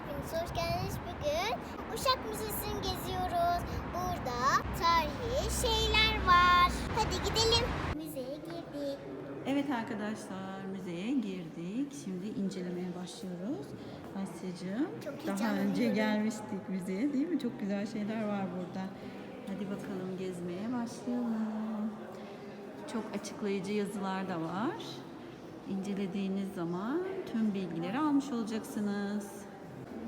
hepiniz hoş geldiniz. Bugün Uşak Müzesi'ni geziyoruz. Burada tarihi şeyler var. Hadi gidelim. Müzeye girdik. Evet arkadaşlar müzeye girdik. Şimdi incelemeye başlıyoruz. Asya'cığım Çok daha önce gelmiştik müzeye değil mi? Çok güzel şeyler var burada. Hadi bakalım gezmeye başlayalım. Çok açıklayıcı yazılar da var. İncelediğiniz zaman tüm bilgileri almış olacaksınız.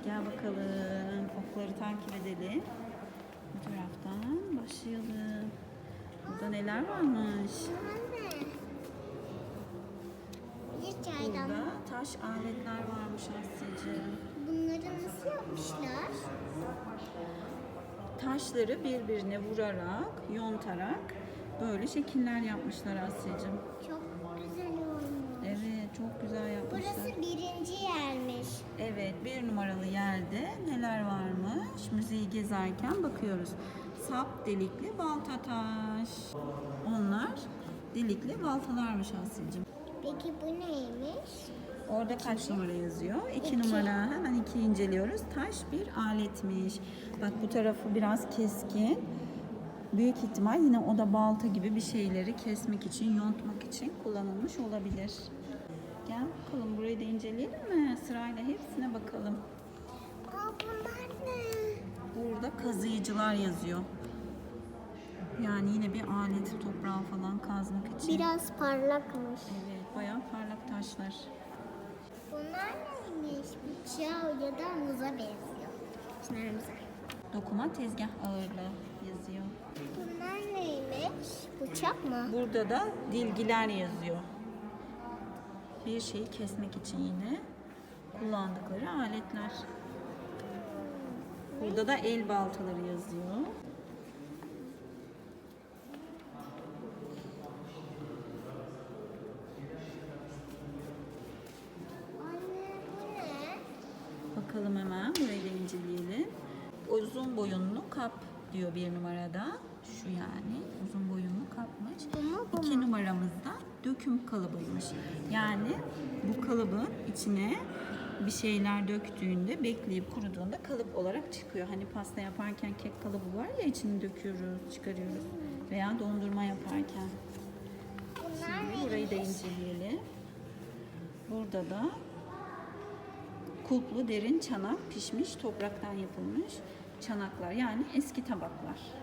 Gel bakalım okları takip edelim. Bu taraftan başlayalım. Burada neler varmış? Burada taş aletler varmış Asya'cığım. Bunları nasıl yapmışlar? Taşları birbirine vurarak, yontarak böyle şekiller yapmışlar Asya'cığım. Çok güzel olmuş. Evet, çok güzel yapmışlar. Burası birinci yermiş. Evet, bir numaralı yerde neler varmış? Müzeyi gezerken bakıyoruz. Sap delikli balta taş. Onlar delikli baltalarmış Asya'cığım. Peki bu neymiş? Orada kaç numara yazıyor? İki, İki. numara. Hemen iki inceliyoruz. Taş bir aletmiş. Bak bu tarafı biraz keskin. Büyük ihtimal yine o da balta gibi bir şeyleri kesmek için, yontmak için kullanılmış olabilir. Gel bakalım burayı da inceleyelim mi? Sırayla hepsine bakalım. Aa bunlar ne? Burada kazıyıcılar yazıyor. Yani yine bir alet toprağı falan kazmak için. Biraz parlakmış. Evet, bayağı parlak taşlar. Bunlar neymiş? Bıçağı ya da muza benziyor. Çınarımıza. Dokuma tezgah ağırlığı yazıyor. Bunlar neymiş? Bıçak mı? Burada da dilgiler yazıyor. Bir şeyi kesmek için yine kullandıkları aletler. Burada da el baltaları yazıyor. Bakalım hemen burayı da inceleyelim. Uzun boyunlu kap diyor bir numarada. Şu yani uzun boyunlu kapmış. İki numaramızda döküm kalıbıymış. Yani bu kalıbın içine bir şeyler döktüğünde bekleyip kuruduğunda kalıp olarak çıkıyor. Hani pasta yaparken kek kalıbı var ya içini döküyoruz, çıkarıyoruz. Veya dondurma yaparken. Şimdi burayı da inceleyelim. Burada da kulplu derin çanak pişmiş topraktan yapılmış çanaklar yani eski tabaklar.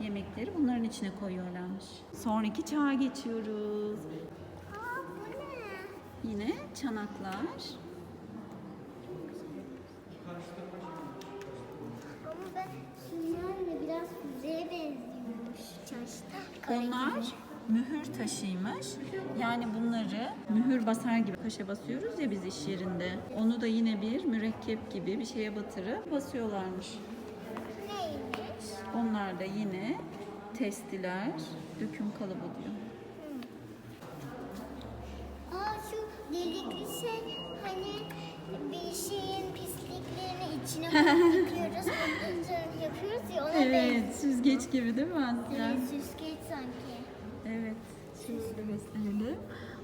Yemekleri bunların içine koyuyorlarmış. Sonraki çağa geçiyoruz. Aa bu ne? Yine çanaklar. Ama ben şunlarla biraz füzeye benziyormuş. Çarşıda. Onlar mühür taşıymış. Yani bunları mühür basar gibi kaşe basıyoruz ya biz iş yerinde. Onu da yine bir mürekkep gibi bir şeye batırıp basıyorlarmış. Onlar da yine testiler, döküm kalıbı diyor. Aa şu delikli şey hani bir şeyin pisliklerini içine sonra yapıyoruz ya ona Evet, süzgeç gibi değil mi Asya? benziyor. Süzgeç sanki. Evet, şöyle gösterelim.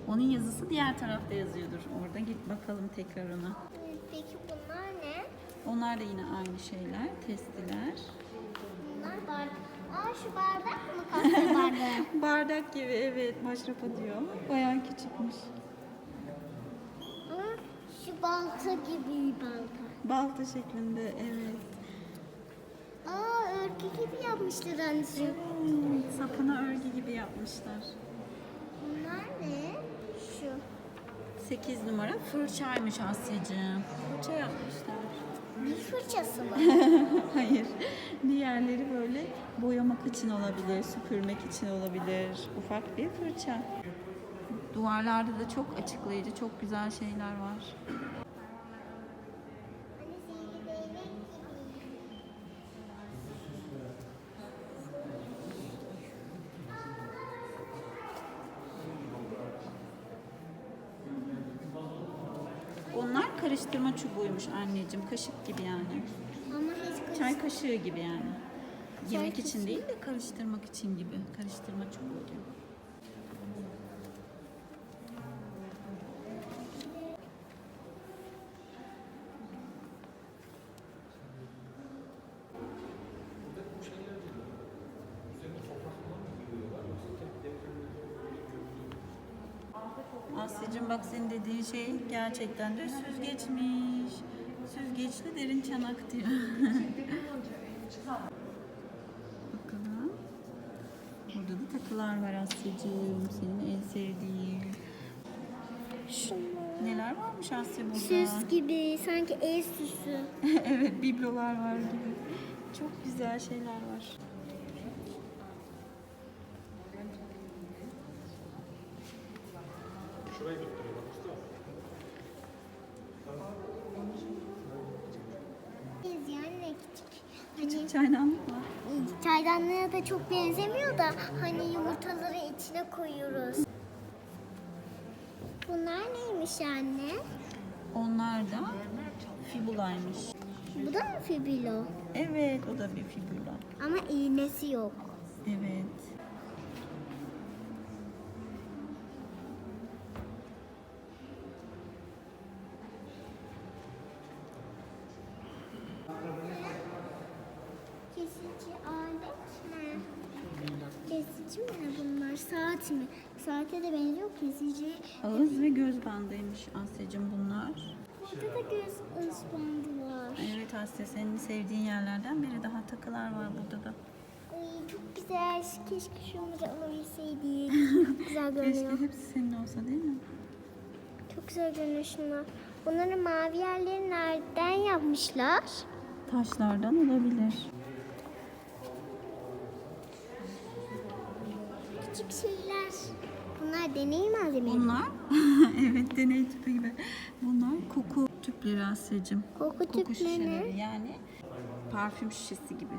Onun yazısı diğer tarafta yazıyordur. Orada git bakalım tekrar ona. Peki bunlar ne? Onlar da yine aynı şeyler, testiler. Bunlar bardak. Aa şu bardak mı kahve bardağı? Bardak gibi evet, maşrapa diyor. Bayağı küçükmüş. Ama şu balta gibi balta. Balta şeklinde, evet. Aa örgü gibi yapmışlar anneciğim. Hmm, sapına örgü gibi yapmışlar. Bunlar ne? Şu. 8 numara fırçaymış Asya'cığım. Fırça yapmışlar. Bir fırçası mı? Hayır. Diğerleri böyle boyamak için olabilir, süpürmek için olabilir. Ufak bir fırça. Duvarlarda da çok açıklayıcı, çok güzel şeyler var. Karıştırma çubuğuymuş anneciğim. Kaşık gibi yani. Ama hiç. Çay kaşığı gibi yani. Yemek için değil de karıştırmak için gibi. Karıştırma çubuğu gibi. Asya'cığım dediğin şey gerçekten de süzgeçmiş. Süzgeçli derin çanak diyor. Bakalım. Burada da takılar var Asya'cığım. Senin en sevdiğin. Şunlar. Neler varmış Asya burada? Süs gibi sanki el süsü. evet biblolar var gibi. Çok güzel şeyler var. Biz yani küçük. Hani Küçük çaydanlık var. çaydanlığa da çok benzemiyor da hani yumurtaları içine koyuyoruz. Bunlar neymiş anne? Onlar da fibulaymış. Bu da mı fibilo? Evet o da bir fibula. Ama iğnesi yok. Evet. Kesici alet mi? Kesici mi bunlar? Saat mi? Saate de benziyor kesici. Ağız ve göz bandıymış Asya'cığım bunlar. Burada da göz ıspandı var. Evet Asya senin sevdiğin yerlerden biri daha takılar var burada da. Ay çok güzel. Keşke şunları alabilseydik. Çok güzel görünüyor. Keşke hepsi senin olsa değil mi? Çok güzel görünüyor şunlar. Bunların mavi yerleri nereden yapmışlar? Taşlardan olabilir. Küçük şeyler. Bunlar deney malzemeleri. Bunlar evet deney tüpü gibi. Bunlar koku tüpleri Asya'cığım. Koku Koku tüpleri. yani parfüm şişesi gibi.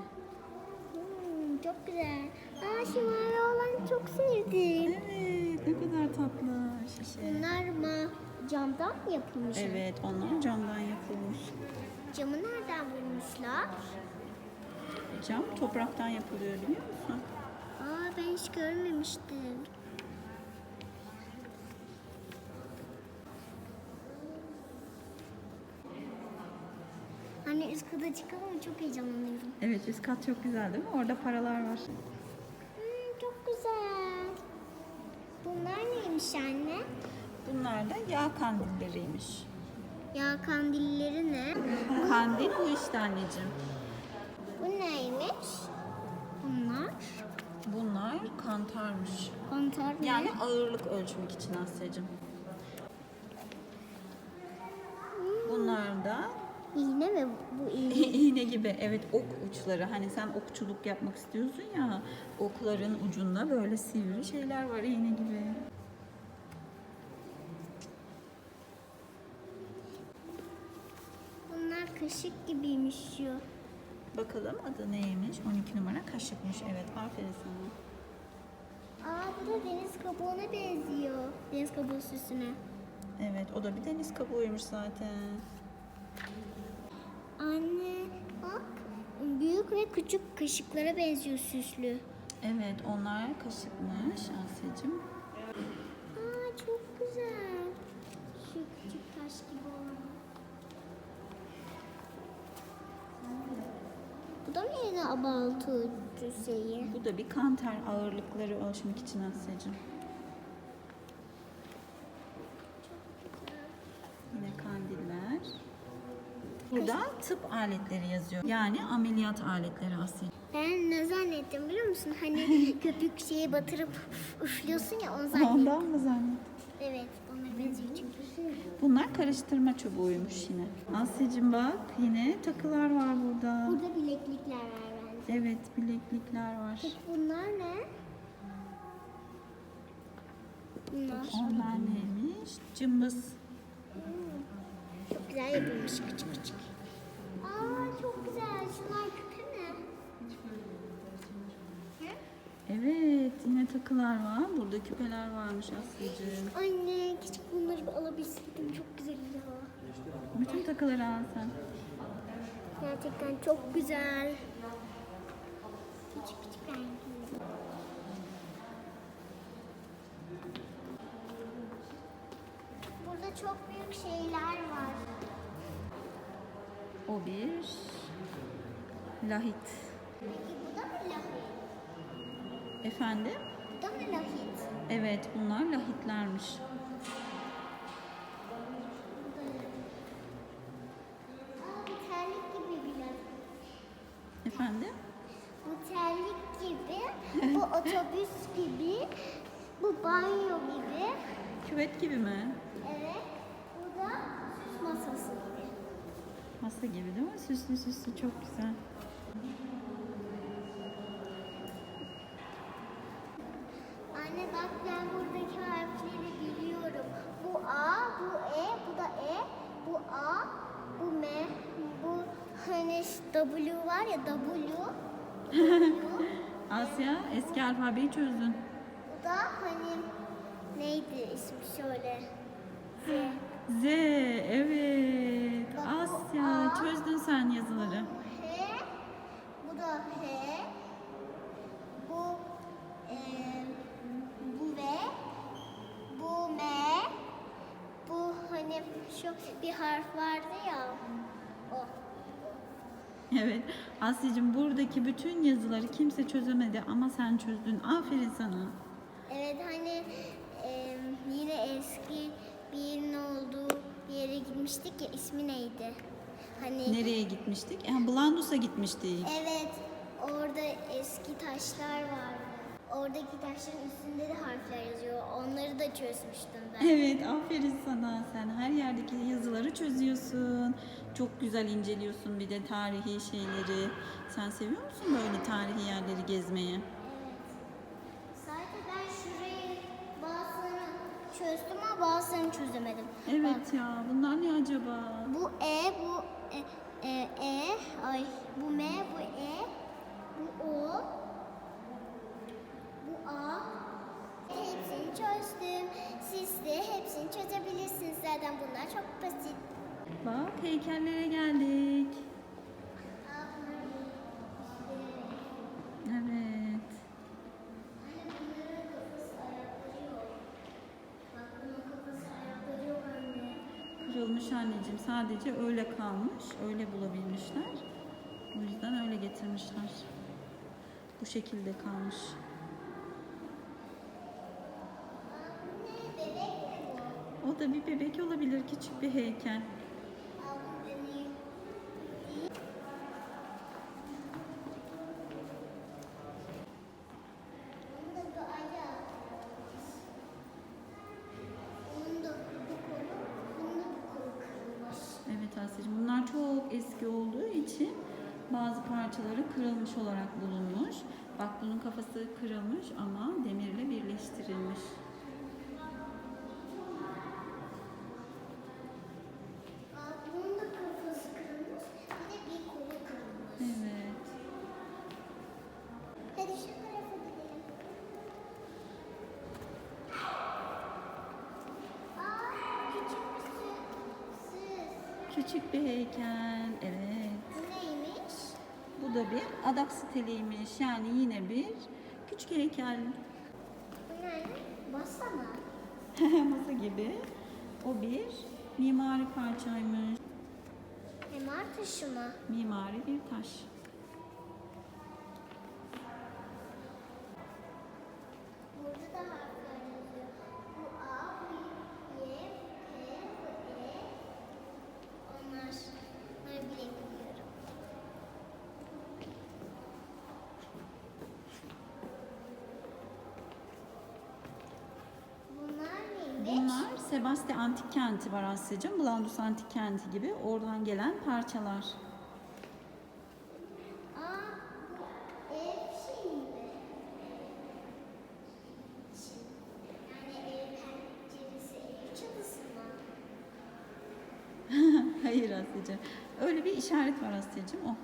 Hmm, çok güzel. Aa şu mavi olan çok sevdim. Evet ne kadar tatlı şişe. Bunlar mı camdan mı yapılmış? Evet onlar camdan yapılmış. Camı nereden bulmuşlar? Cam topraktan yapılıyor biliyor musun? Ben hiç görmemiştim. Anne üst kata çıkalım mı? Çok heyecanlanıyorum. Evet üst kat çok güzel değil mi? Orada paralar var. Hmm, çok güzel. Bunlar neymiş anne? Bunlar da yağ kandilleriymiş. Ya kandilleri ne? Kandil bu işte anneciğim. Bu neymiş? Bunlar kantarmış. Kontar ne? Yani ağırlık ölçmek için Asya'cığım. Bunlar da İğne mi bu iğne? iğne gibi evet ok uçları. Hani sen okçuluk yapmak istiyorsun ya okların ucunda böyle sivri şeyler var iğne gibi. Bunlar kaşık gibiymiş şu. Bakalım adı neymiş? 12 numara kaşıkmış. Evet aferin sana. Aa bu da deniz kabuğuna benziyor. Deniz kabuğu süsüne. Evet o da bir deniz kabuğuymuş zaten. Anne bak büyük ve küçük kaşıklara benziyor süslü. Evet onlar kaşıkmış Asya'cığım. Aa çok güzel. Şu küçük taş gibi olan. Bu da mı yine abartı şeyi? Bu da bir kantar ağırlıkları ölçmek için Asya'cığım. Yine kandiller. Burada tıp aletleri yazıyor. Yani ameliyat aletleri Asya. Ben ne zannettim biliyor musun? Hani köpük şeyi batırıp üflüyorsun ya onu zannettim. Ondan mı zannet? Evet ona benziyor çünkü. Bunlar karıştırma çubuğuymuş yine. Asya'cığım bak yine takılar var burada. Burada bileklikler var bence. Evet bileklikler var. Peki bunlar ne? Bunlar. Onlar neymiş? Cımbız. Çok güzel yapılmış küçük küçük. Aa çok güzel. Şunlar küpe mi? Hı? Evet yine takılar var. Burada küpeler varmış Asya'cığım. Anne küçük bunları bir alabilseydim çok güzel ya. Bütün takıları al sen. Gerçekten çok güzel. Küçük küçük renkli. Burada çok büyük şeyler var. O bir lahit. Peki bu da mı lahit? Efendim? Evet bunlar lahitlermiş. Bu terlik gibi biraz. Efendim? Bu terlik gibi, bu otobüs gibi, bu banyo gibi. Küvet gibi mi? Evet. Bu da süs masası gibi. Masa gibi değil mi? Süslü süslü çok güzel. W var ya W. W. Asya eski alfabeyi çözdün. bu da hani neydi ismi şöyle. Z. Z evet. Bak bu Asya A. çözdün sen yazıları. H, bu da H, bu e, bu V, bu M, bu hani şu bir harf vardı ya. Evet. Asya'cığım buradaki bütün yazıları kimse çözemedi ama sen çözdün. Aferin sana. Evet hani e, yine eski bir yerin olduğu bir yere gitmiştik ya ismi neydi? Hani Nereye gitmiştik? Yani Blandus'a gitmiştik. Evet, orada eski taşlar vardı. Oradaki taşların üstünde de harfler yazıyor. Onları da çözmüştüm ben. Evet, aferin sana. Sen her yerdeki yazıları çözüyorsun. Çok güzel inceliyorsun bir de tarihi şeyleri. Sen seviyor musun böyle tarihi yerleri gezmeyi? Evet. Sadece ben şurayı bazılarını çözdüm ama bazılarını çözemedim. Evet ya, bunlar ne acaba? Bu E, bu E, E, E, ay bu M, bu E, bu O, bu A. Hepsini çözdüm. Siz de hepsini çözebilirsiniz. Zaten bunlar çok basit. Bak heykellere geldik. Evet. Kırılmış anneciğim. Sadece öyle kalmış. Öyle bulabilmişler. O yüzden öyle getirmişler. Bu şekilde kalmış. Aa, bu ne? Bebek mi bu? O da bir bebek olabilir. Küçük bir heykel. Evet Asya'cığım bunlar çok eski olduğu için bazı parçaları kırılmış olarak bulunmuş. Bak bunun kafası kırılmış ama demirle birleştirilmiş. Aa, bunun da kafası kırılmış, bir de bir kolu kırılmış. Evet. Hadi şu tarafa gidelim. Aa, küçük bir sü- süs. Küçük bir heykel. Evet. Bu neymiş? Bu da bir adak siteliymiş. Yani yine bir küçük heykel. Bu ne? Basa mı? Masa gibi. O bir mimari parçaymış. Emar taşı mı? Mimari bir taş. Burada da harfler yazıyor. Bu A, bu Y, P, bu E. Onlar, onları bile biliyorum. Bunlar neymiş? Bunlar Sebasti Antik Kenti var Asya'cığım. Blandus Antik Kenti gibi. Oradan gelen parçalar. Şey? Hayır Asya'cığım. Öyle bir işaret var Asya'cığım. O.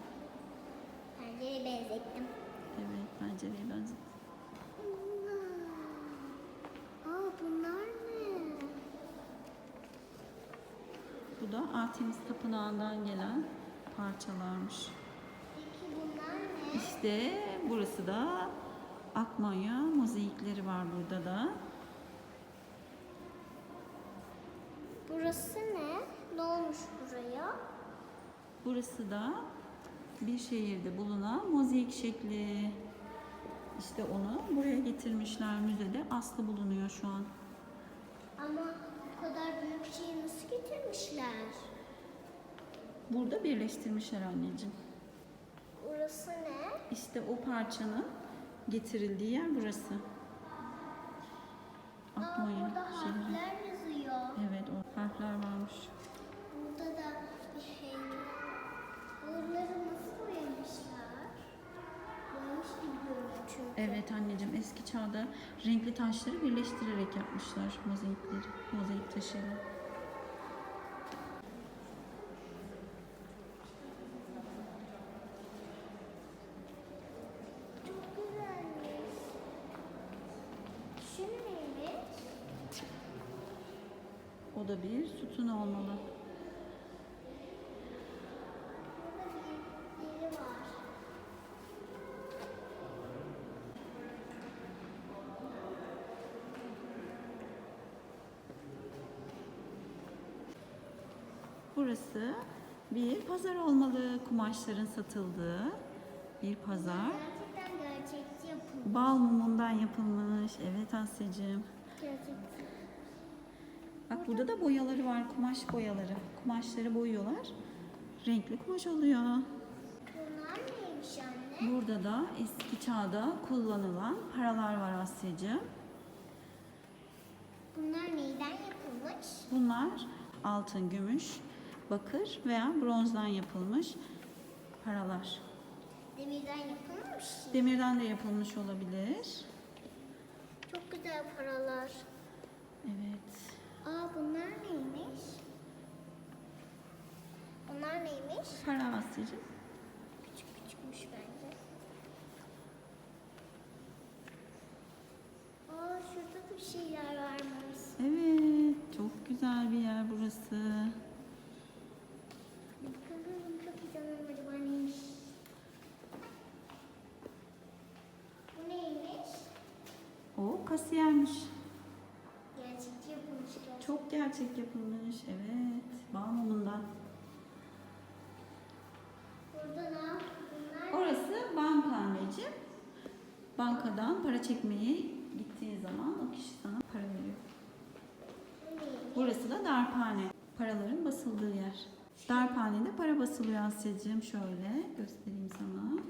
Pencereye benzettim. Evet pencereye benziyor. Aa bunlar ne? Bu da Artemis Tapınağı'ndan gelen parçalarmış. Peki bunlar ne? İşte burası da Akmanya mozaikleri var burada da. Burası ne? Ne olmuş buraya? Burası da bir şehirde bulunan mozaik şekli. İşte onu buraya getirmişler müzede. Aslı bulunuyor şu an. Ama bu kadar büyük şeyi nasıl getirmişler? Burada birleştirmişler anneciğim. Burası ne? İşte o parçanın getirildiği yer burası. Burada şeyleri. harfler yazıyor. Evet o harfler varmış. Burada da bir heykel. Buraları nasıl boyamışlar? Boyamış gibi görünüyor çünkü. Evet anneciğim eski çağda renkli taşları birleştirerek yapmışlar mozaikleri, mozaik taşıyla. Çok güzelmiş. Şu neymiş? O da bir sütun olmalı. Burası bir pazar olmalı. Kumaşların satıldığı bir pazar. Gerçekten gerçekçi yapılmış. Bal mumundan yapılmış. Evet Asya'cığım. Gerçekçi. Bak burada da boyaları var. Kumaş boyaları. Kumaşları boyuyorlar. Renkli kumaş oluyor. Bunlar neymiş anne? Burada da eski çağda kullanılan paralar var Asya'cığım. Bunlar neyden yapılmış? Bunlar altın, gümüş, bakır veya bronzdan yapılmış paralar. Demirden yapılmış. Demirden de yapılmış olabilir. Çok güzel paralar. Evet. Aa bunlar neymiş? Bunlar neymiş? Para Asya'cığım. Küçük küçükmüş bence. Aa şurada da bir şeyler varmış. Evet. Çok güzel bir yer burası. Bakalım kapıcanım acaba neymiş? Bu neymiş? O kasiyermiş. Çok gerçek yapılmış. Evet. Bal mumundan. Burada ne yap- Bunlar Orası banka anneciğim. Bankadan para çekmeye gittiğin zaman o kişi sana para veriyor. Burası da darphane. Paraların basıldığı yer. Darphanede para basılıyor Asya'cığım. Şöyle göstereyim sana.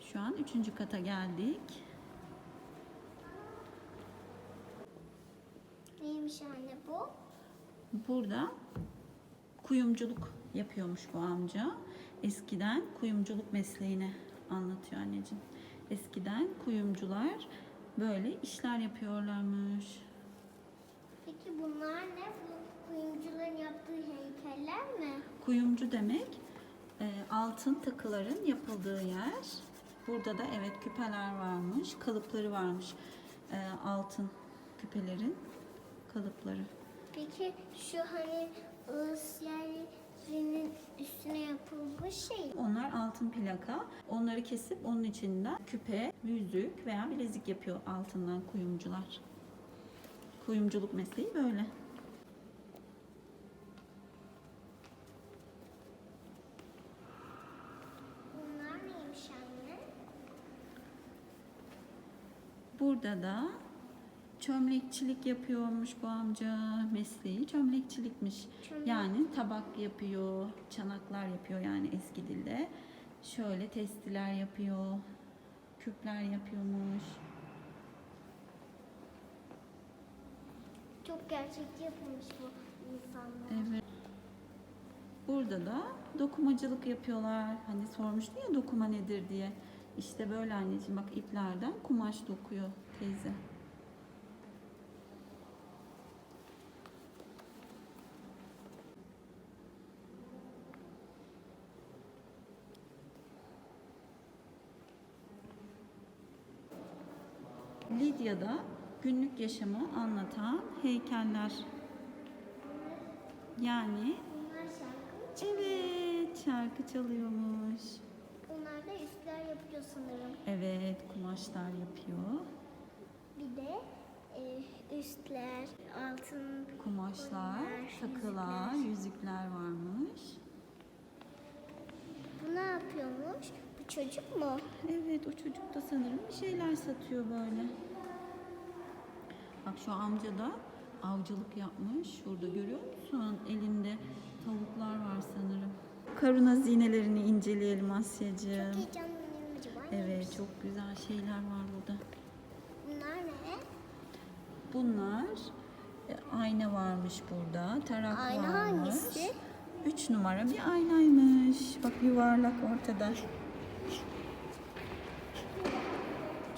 Şu an üçüncü kata geldik. Neymiş anne bu? Burada kuyumculuk yapıyormuş bu amca. Eskiden kuyumculuk mesleğini anlatıyor anneciğim. Eskiden kuyumcular böyle işler yapıyorlarmış. Peki bunlar ne? Bu kuyumcuların yaptığı heykeller mi? Kuyumcu demek e, altın takıların yapıldığı yer. Burada da evet küpeler varmış, kalıpları varmış. E, altın küpelerin kalıpları. Peki şu hani ıs yerlerinin üstüne yapılmış şey. Onlar altın plaka. Onları kesip onun içinden küpe, yüzük veya bilezik yapıyor altından kuyumcular. Kuyumculuk mesleği böyle. Bunlar neymiş anne? Burada da çömlekçilik yapıyormuş bu amca. Mesleği çömlekçilikmiş. Çömlek. Yani tabak yapıyor, çanaklar yapıyor yani eski dilde. Şöyle testiler yapıyor, küpler yapıyormuş. Çok gerçekçi yapılmış bu insanlar. Evet. Burada da dokumacılık yapıyorlar. Hani sormuştun ya dokuma nedir diye. İşte böyle anneciğim bak iplerden kumaş dokuyor teyze. Lidya'da günlük yaşamı anlatan heykeller. Yani Bunlar şarkı. evet şarkı çalıyormuş. Bunlar da üstler yapıyor sanırım. Evet kumaşlar yapıyor. Bir de e, üstler, altın Kumaşlar, takılar, yüzükler. yüzükler varmış. Bu ne yapıyormuş? Bu çocuk mu? Evet o çocuk da sanırım bir şeyler satıyor böyle. Bak şu amca da avcılık yapmış. Şurada görüyor musun? Elinde tavuklar var sanırım. Karun hazinelerini inceleyelim Asya'cığım. Çok heyecanlanıyorum acaba. Evet çok güzel şeyler var burada. Bunlar ne? Bunlar e, ayna varmış burada. Tarak Ayna varmış. hangisi? Üç numara bir aynaymış. Bak yuvarlak ortada.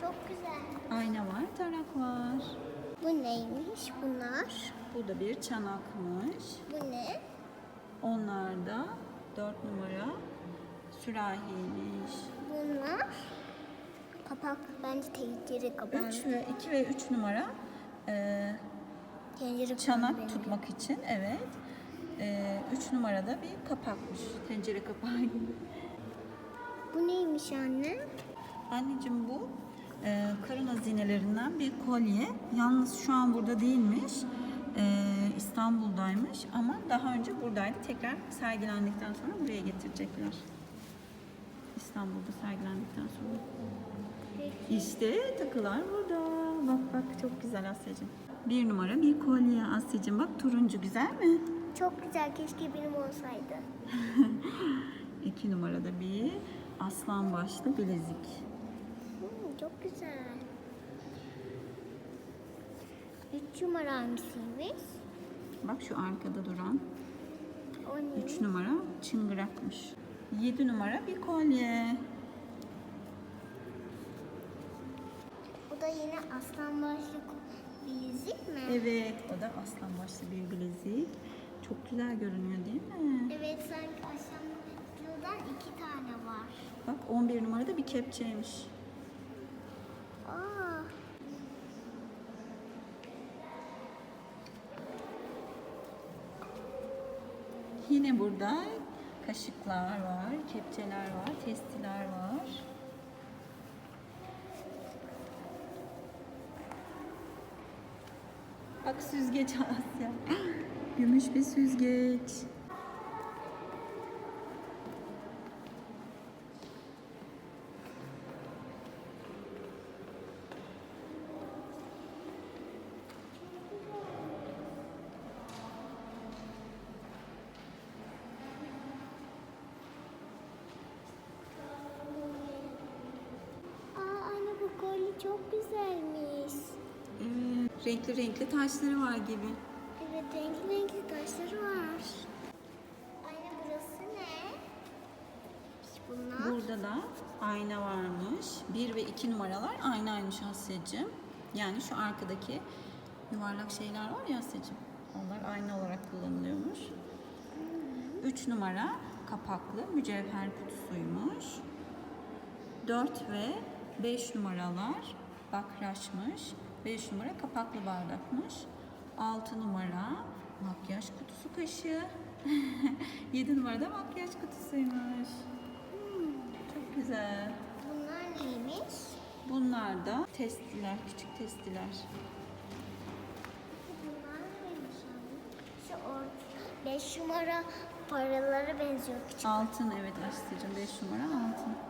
Çok güzel. Ayna var, tarak var. Bu neymiş bunlar? Bu da bir çanakmış. Bu ne? Onlar da dört numara sürahiymiş. Bunlar kapak bence tencere kapağı. Üç ve iki ve üç numara e, Tencere çanak kapağı tutmak için evet. E, üç numarada bir kapakmış. Tencere kapağı gibi. Bu neymiş anne? Anneciğim bu e, karın hazinelerinden bir kolye. Yalnız şu an burada değilmiş. E, İstanbul'daymış ama daha önce buradaydı. Tekrar sergilendikten sonra buraya getirecekler. İstanbul'da sergilendikten sonra. İşte takılar burada. Bak bak çok güzel Asya'cığım. Bir numara bir kolye Asya'cığım. Bak turuncu güzel mi? Çok güzel. Keşke benim olsaydı. İki numarada bir aslan başlı bilezik. Hmm, çok güzel. Üç numara hangisiymiş? Bak şu arkada duran O? 3 numara çıngırakmış. 7 numara bir kolye. Bu da yine aslan başlı bilezik mi? Evet, o da aslan başlı bir bilezik. Çok güzel görünüyor değil mi? Evet sanki aslandan iki tane var. Bak 11 numarada bir kepçeymiş. Aa, Yine burada kaşıklar var, kepçeler var, testiler var. Bak süzgeç Asya. Gümüş bir süzgeç. aa anne bu kolye çok güzelmiş. Evet, renkli renkli taşları var gibi. Evet renkli renkli taşları var. Anne burası ne? Bunlar. Burada da ayna varmış. 1 ve 2 numaralar aynaymış Asya'cığım. Yani şu arkadaki yuvarlak şeyler var ya Asya'cığım. Onlar ayna olarak kullanılıyormuş. 3 numara kapaklı mücevher kutusuymuş. 4 ve 5 numaralar bakraçmış. 5 numara kapaklı bardakmış. 6 numara makyaj kutusu kaşığı. 7 numarada makyaj kutusuymuş. Çok güzel. Bunlar neymiş? Bunlar da testiler, küçük testiler. Bunlar neymiş? Şu orta 5 numara paralara benziyor küçük. Altın evet Aslı'cığım 5 numara altın.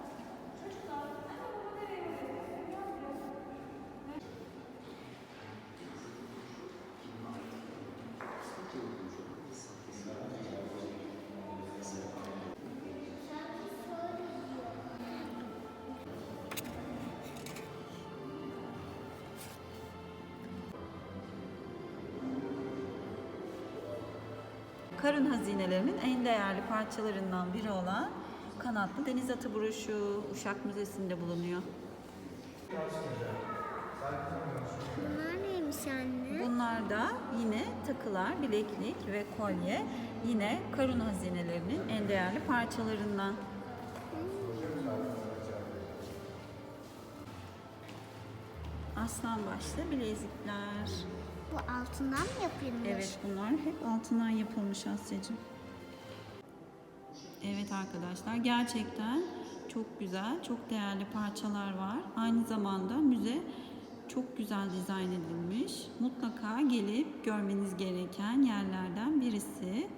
Karın hazinelerinin en değerli parçalarından biri olan kanatlı deniz atı broşu Uşak Müzesi'nde bulunuyor. Bunlar neymiş anne? Bunlar da yine takılar, bileklik ve kolye yine karun hazinelerinin en değerli parçalarından. Aslan başlı bilezikler. Bu altından mı yapılmış? Evet bunlar hep altından yapılmış Asya'cığım. Evet arkadaşlar gerçekten çok güzel, çok değerli parçalar var. Aynı zamanda müze çok güzel dizayn edilmiş. Mutlaka gelip görmeniz gereken yerlerden birisi.